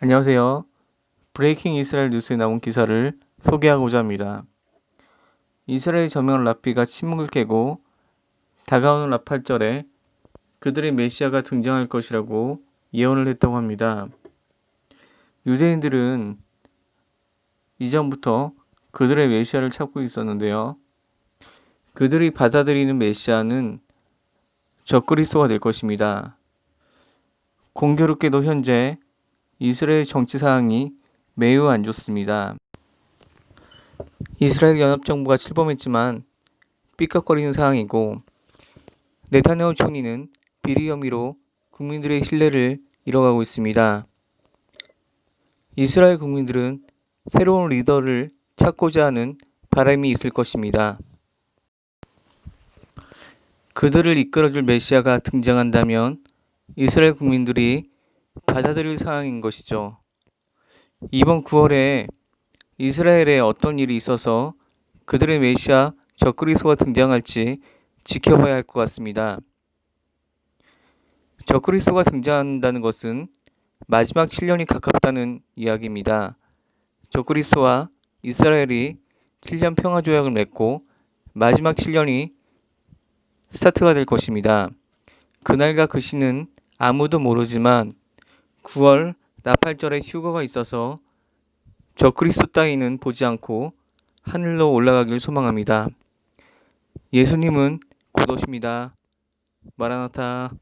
안녕하세요. 브레이킹 이스라엘 뉴스에 나온 기사를 소개하고자 합니다. 이스라엘 저명 라피가 침묵을 깨고 다가오는 라팔절에 그들의 메시아가 등장할 것이라고 예언을 했다고 합니다. 유대인들은 이전부터 그들의 메시아를 찾고 있었는데요. 그들이 받아들이는 메시아는 적그리스도가 될 것입니다. 공교롭게도 현재 이스라엘 정치 상황이 매우 안 좋습니다. 이스라엘 연합정부가 출범했지만 삐걱거리는 상황이고 네타냐후 총리는 비리 혐의로 국민들의 신뢰를 잃어가고 있습니다. 이스라엘 국민들은 새로운 리더를 찾고자 하는 바람이 있을 것입니다. 그들을 이끌어줄 메시아가 등장한다면 이스라엘 국민들이 받아들일 상황인 것이죠. 이번 9월에 이스라엘에 어떤 일이 있어서 그들의 메시아 적그리스가 등장할지 지켜봐야 할 것 같습니다. 적그리스가 등장한다는 것은 마지막 7년이 가깝다는 이야기입니다. 적그리스와 이스라엘이 7년 평화 조약을 맺고 마지막 7년이 스타트가 될 것입니다. 그날과 그 시는 아무도 모르지만 9월 나팔절에 휴거가 있어서 저 그리스도 따위는 보지 않고 하늘로 올라가길 소망합니다. 예수님은 곧 오십니다. 마라나타